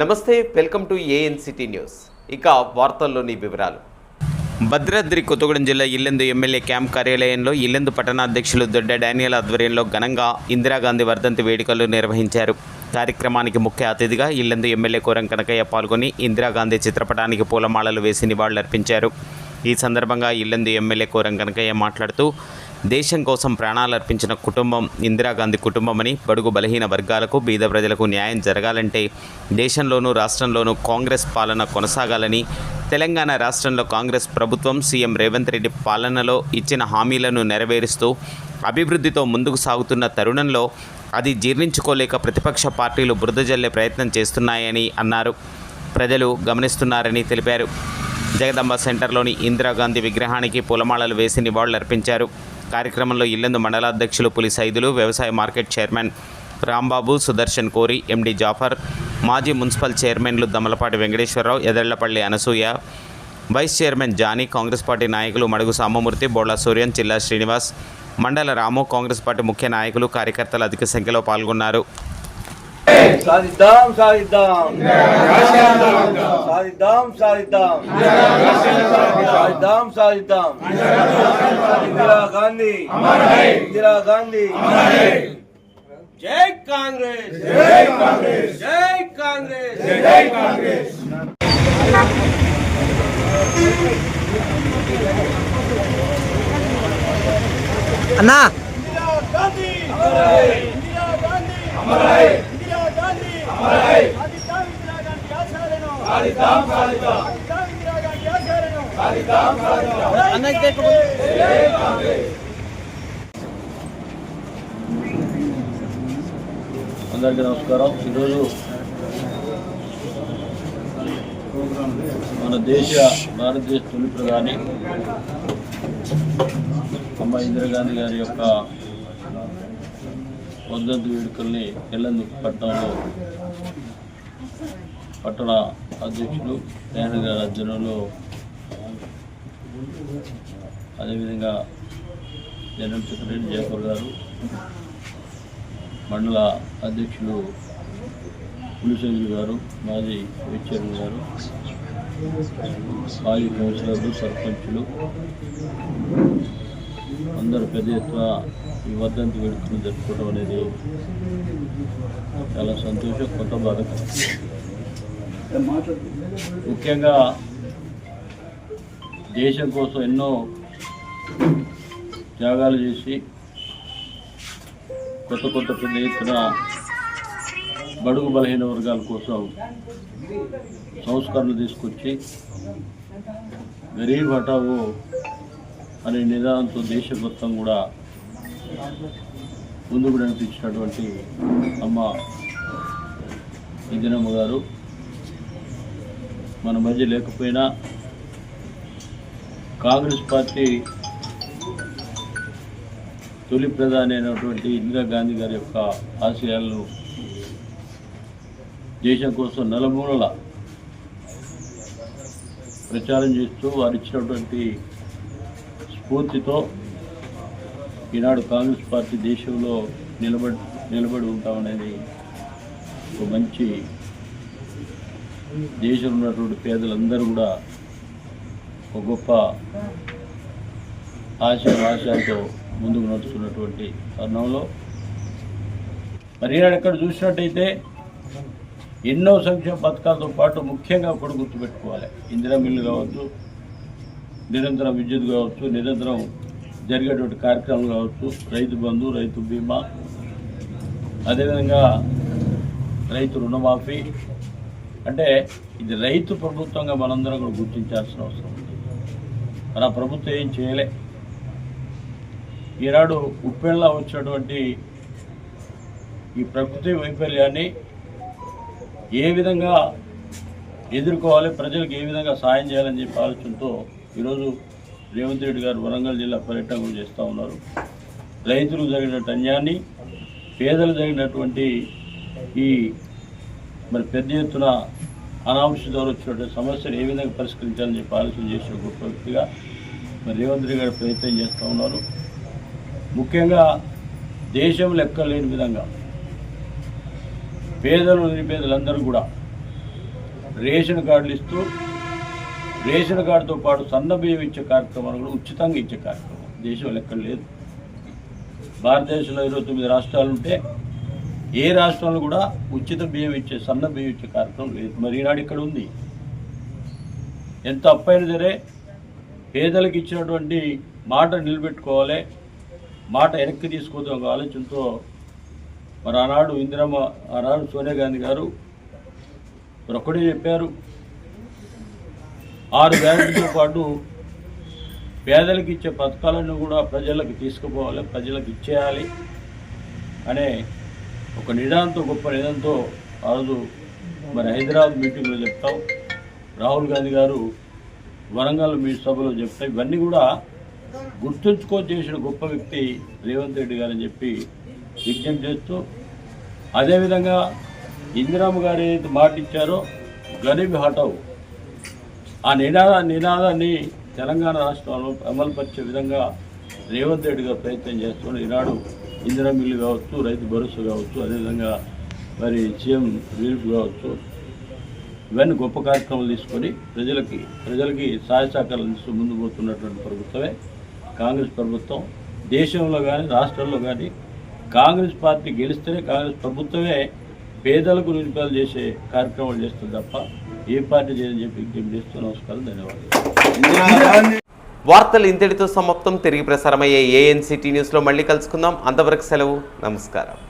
నమస్తే welcome to ANCT news. ఇక వార్తల్లోని వివరాలు. భద్రాద్రి కొత్తగూడెం జిల్లా ఇల్లెందు ఎమ్మెల్యే క్యాంప్ కార్యాలయంలో ఇల్లెందు పట్టణాధ్యక్షులు దొడ్డ డానియల్ ఆధ్వర్యంలో ఘనంగా ఇందిరాగాంధీ వర్ధంతి వేడుకలు నిర్వహించారు. కార్యక్రమానికి ముఖ్య అతిథిగా ఇల్లెందు ఎమ్మెల్యే కోరం కనకయ్య పాల్గొని ఇందిరాగాంధీ చిత్రపటానికి పూలమాలలు వేసి నివాళులర్పించారు. ఈ సందర్భంగా ఇల్లందు ఎమ్మెల్యే కోరం కనకయ్య మాట్లాడుతూ దేశం కోసం ప్రాణాలు అర్పించిన కుటుంబం ఇందిరాగాంధీ కుటుంబమని బడుగు బలహీన వర్గాలకు బీద ప్రజలకు న్యాయం జరగాలంటే దేశంలోనూ రాష్ట్రంలోనూ కాంగ్రెస్ పాలన కొనసాగాలని తెలంగాణ రాష్ట్రంలో కాంగ్రెస్ ప్రభుత్వం సీఎం రేవంత్ రెడ్డి పాలనలో ఇచ్చిన హామీలను నెరవేరుస్తూ అభివృద్ధితో ముందుకు సాగుతున్న తరుణంలో అది జీర్ణించుకోలేక ప్రతిపక్ష పార్టీలు బురద జల్లే ప్రయత్నం చేస్తున్నాయని అన్నారు. ప్రజలు గమనిస్తున్నారని తెలిపారు. జగదంబ సెంటర్లోని ఇందిరాగాంధీ విగ్రహానికి పూలమాలలు వేసి నివాళులర్పించారు కార్యక్రమంలో ఇల్లందు మండలాధ్యక్షులు పులి సైదులు వ్యవసాయ మార్కెట్ చైర్మన్ రాంబాబు సుదర్శన్ కోరి ఎండి జాఫర్ మాజీ మున్సిపల్ చైర్మన్లు Damalapati Venkateswararao Edallapalli Anasuya vice chairman Jani Congress party నాయకులు మడుగు సామమూర్తి బోళ్ళ సూర్యన్ చిల్లా శ్రీనివాస్ మండల రాము కాంగ్రెస్ పార్టీ ముఖ్య నాయకులు కార్యకర్తలు అధిక సంఖ్యలో పాల్గొన్నారు. సాధిద్దాం సాధిద్దాం సాధిద్దాం సాధిద్దాం సాధిద్దాం సాధిద్దాం ఇందిరా గాంధీ ఇందిరా గాంధీ జై కాంగ్రెస్ జై కాంగ్రెస్ జై కాంగ్రెస్ జై కాంగ్రెస్ అన్నా. ఇందిరా గాంధీ ఇందిరా గాంధీ సాధిద్దాం ఇందిరా గాంధీ ఆశయాలను సాధిద్దాం సాధిద్దాం ఇందిరా గాంధీ ఆశయాలను సాధిద్దాం సాధిద్దాం అన్న అందరికీ నమస్కారం. ఈరోజు మన దేశ భారతదేశ తొలి ప్రధాని అమ్మ ఇందిరాగాంధీ గారి యొక్క వర్ధంతి వేడుకల్ని ఎల్లందు పట్టణంలో పట్టణ అధ్యక్షులు నేహన్ గారి ఆధ్వర్యంలో అదేవిధంగా జనరల్ సెక్రటరీ జయపూర్ గారు మండల అధ్యక్షులు పులిశేఖర్ గారు మాజీ వైస్ చైర్మన్ గారు మాజీ కౌన్సిలర్లు సర్పంచులు అందరూ పెద్ద ఎత్తున ఈ వర్ధంతి వేడుకలు జరుపుకోవడం అనేది చాలా సంతోషం కొత్త బాధకరం ముఖ్యంగా దేశం కోసం ఎన్నో త్యాగాలు చేసి కొత్త కొత్త పెద్ద ఎత్తున బడుగు బలహీన వర్గాల కోసం సంస్కరణలు తీసుకొచ్చి గరీబ్ హఠావో అనే నిదానంతో దేశం మొత్తం కూడా ముందుకు నడిపించినటువంటి అమ్మ ఇందిరమ్మ గారు. మన మధ్య లేకపోయినా కాంగ్రెస్ పార్టీ తొలి ప్రధాని అయినటువంటి ఇందిరాగాంధీ గారి యొక్క ఆశయాలను దేశం కోసం నలుమూలల ప్రచారం చేస్తూ వారు ఇచ్చినటువంటి స్ఫూర్తితో ఈనాడు కాంగ్రెస్ పార్టీ దేశంలో నిలబడి నిలబడి ఉంటామనేది ఒక మంచి దేశంలో ఉన్నటువంటి పేదలందరూ కూడా ఒక గొప్ప ఆశ ముందుకు నడుస్తున్నటువంటి తరుణంలో. మరి ఈనాడు ఇక్కడ చూసినట్టయితే ఎన్నో సంక్షేమ పథకాలతో పాటు ముఖ్యంగా కూడా గుర్తుపెట్టుకోవాలి. ఇందిరా మిల్లు కావచ్చు నిరంతరం విద్యుత్ కావచ్చు నిరంతరం జరిగేటువంటి కార్యక్రమాలు కావచ్చు రైతు బంధు రైతు బీమా అదేవిధంగా రైతు రుణమాఫీ. అంటే ఇది రైతు ప్రభుత్వంగా మనందరం కూడా గుర్తించాల్సిన అవసరం ఉంది. మన ప్రభుత్వం ఏం చేయలే. ఈనాడు ఉప్పెళ్ళ వచ్చినటువంటి ఈ ప్రకృతి వైఫల్యాన్ని ఏ విధంగా ఎదుర్కోవాలి. ప్రజలకు ఏ విధంగా సాయం చేయాలని చెప్పి ఆలోచనతో ఈరోజు రేవంత్ రెడ్డి గారు వరంగల్ జిల్లా పర్యటన కూడా చేస్తూ ఉన్నారు. రైతులకు జరిగినటువంటి అన్యాన్ని పేదలు జరిగినటువంటి ఈ మరి పెద్ద ఎత్తున అనావృష్టి ద్వారా వచ్చినటువంటి సమస్యను ఏ విధంగా పరిష్కరించాలని చెప్పి ఆలోచన చేసిన గొప్ప వ్యక్తిగా మరి రేవంత్ రెడ్డి గారు ప్రయత్నం చేస్తూ ఉన్నారు. ముఖ్యంగా దేశం లెక్కలేని విధంగా పేదలు నిరుపేదలందరూ కూడా రేషన్ కార్డులు ఇస్తూ రేషన్ కార్డుతో పాటు సన్న బియ్యం ఇచ్చే కార్యక్రమాలు కూడా ఉచితంగా ఇచ్చే కార్యక్రమం. దేశం లెక్కలు లేదు. భారతదేశంలో ఇరవై తొమ్మిది రాష్ట్రాలు ఉంటే ఏ రాష్ట్రంలో కూడా ఉచిత బియ్యం ఇచ్చే సన్న బియ్యం ఇచ్చే కార్యక్రమం లేదు. మరి ఈనాడు ఇక్కడ ఉంది. ఎంత అప్పైనా సరే పేదలకు ఇచ్చినటువంటి మాట నిలబెట్టుకోవాలి మాట వెనక్కి తీసుకోవద్దు ఒక ఆలోచనతో మరి ఆనాడు ఇందిరమ్మ ఆనాడు సోనియా గాంధీ గారు మరి ఒక్కడే చెప్పారు. ఆరు గ్యారెంటీతో పాటు పేదలకు ఇచ్చే పథకాలను కూడా ప్రజలకు తీసుకుపోవాలి ప్రజలకు ఇచ్చేయాలి అనే ఒక నిదానంతో గొప్ప నిదానంతో ఆ రోజు మరి హైదరాబాద్ మీటింగ్లో చెప్తాం. రాహుల్ గాంధీ గారు వరంగల్ మీ సభలో చెప్తాం ఇవన్నీ కూడా గుర్తుంచుకో చేసిన గొప్ప వ్యక్తి రేవంత్ రెడ్డి గారు అని చెప్పి విజ్ఞప్తి చేస్తూ అదేవిధంగా ఇందిరామ్మ గారు ఏదైతే మాట ఇచ్చారో గరీబ్ హటావు ఆ నినాద నినాదాన్ని తెలంగాణ రాష్ట్రంలో అమలుపరిచే విధంగా రేవంత్ రెడ్డి గారు ప్రయత్నం చేస్తున్నారు. ఈనాడు ఇందిరా మిల్లు కావచ్చు రైతు భరోసా కావచ్చు అదేవిధంగా మరి సీఎం రిలీఫ్ కావచ్చు ఇవన్నీ గొప్ప కార్యక్రమాలు తీసుకొని ప్రజలకి ప్రజలకి సహాయ సహకారాలు అందిస్తూ ముందు పోతున్నటువంటి ప్రభుత్వమే కాంగ్రెస్ ప్రభుత్వం. దేశంలో కానీ రాష్ట్రంలో కానీ కాంగ్రెస్ పార్టీ గెలిస్తేనే కాంగ్రెస్ ప్రభుత్వమే పేదలకు నిరుపేదలు చేసే కార్యక్రమాలు చేస్తుంది తప్ప ఏ పార్టీ చేయని చెప్పి విజ్ఞప్తి చేస్తూ నమస్కారం ధన్యవాదాలు. వార్తలు ఇంతటితో సమాప్తం. తిరిగి ప్రసారమయ్యే ఏఎన్సిటీ న్యూస్లో మళ్ళీ కలుసుకుందాం. అంతవరకు సెలవు. నమస్కారం.